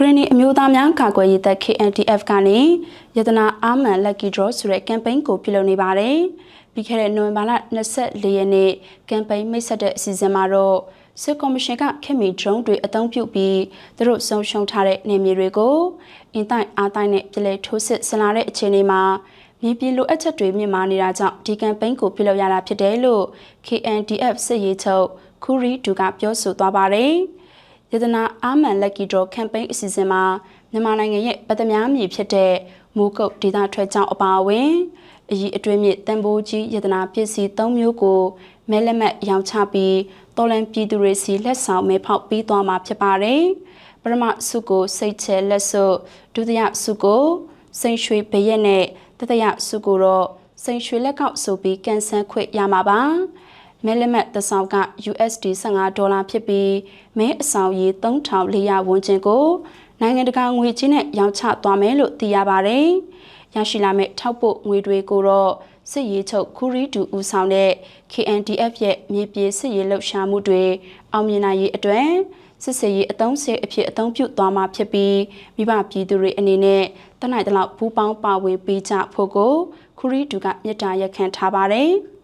ဂရနီအမျိုးသားများကာကွယ်ရေးတပ် KNDF ကနေယတနာအာမန် Lucky Draw ဆိုတဲ့ campaign ကိုပြုလုပ်နေပါတယ်။ပြီးခဲ့တဲ့နိုဝင်ဘာလ24ရက်နေ့ campaign မိတ်ဆက်တဲ့အစီအစဉ်မှာတော့စစ်ကော်မရှင်ကခင်မီ drone တွေအသုံးပြုပြီးသူတို့ဆုံးရှုံးထားတဲ့နေမြေတွေကိုအင်တိုင်းအားတိုင်းနဲ့ပြည်လဲထိုးစစ်ဆင်လာတဲ့အခြေအနေမှာမြေပြင်လိုအပ်ချက်တွေမြင့်မားနေတာကြောင့်ဒီ campaign ကိုပြုလုပ်ရတာဖြစ်တယ်လို့ KNDF စစ်ရေးချုပ်ခူရီဒူကပြောဆိုသွားပါတယ်။ ယတနာအာမန်လက်ကီဒရိုကမ်ပိန်းအစီအစဉ်မှာမြန်မာနိုင်ငံရဲ့ပတ်သက်များမြေဖြစ်တဲ့မူကုတ်ဒေသထွက်ကြောင်းအပါအဝင်အည်အတွင်းမြစ်တန်ဖိုးကြီးယတနာပစ္စည်း၃မျိုးကိုမဲလက်မှတ်ရောင်းချပြီးတော်လန်ပြည်သူတွေစီလက်ဆောင်မဲဖောက်ပြီးသွားမှာဖြစ်ပါတယ်။ပထမစုကိုစိတ်ချဲလက်စွပ်ဒုတိယစုကိုစိန်ရွှေဘရက်နဲ့တတိယစုကိုတော့စိန်ရွှေလက်ကောက်ဆိုပြီးကန်ဆယ်ခွင့်ရမှာပါ။ မဲလက်မှတ်တစ်ဆောင်က USD 15ဒေါ်လာဖြစ်ပြီးမဲအဆောင်ရေ3400ဝန်းကျင်ကိုနိုင်ငံတကာငွေကြေးနဲ့ရောင်းချသွားမယ်လို့သိရပါတယ်။ရရှိလာမယ့်ထောက်ပို့ငွေတွေကိုတော့စစ်ရေးချုပ်ခူရီတူဦးဆောင်တဲ့ KNDF ရဲ့မြေပြေစစ်ရေးလှုပ်ရှားမှုတွေအောင်မြင်နိုင်ရေးအတွက်စစ်စေးရေးအတုံးစေအဖြစ်အသုံးပြုသွားမှာဖြစ်ပြီးမိဘပြည်သူတွေအနေနဲ့တနိုင်တလောက်ပူးပေါင်းပါဝင်ပေးကြဖို့ကိုခူရီတူကမြစ်တာရက်ခံထားပါတယ်။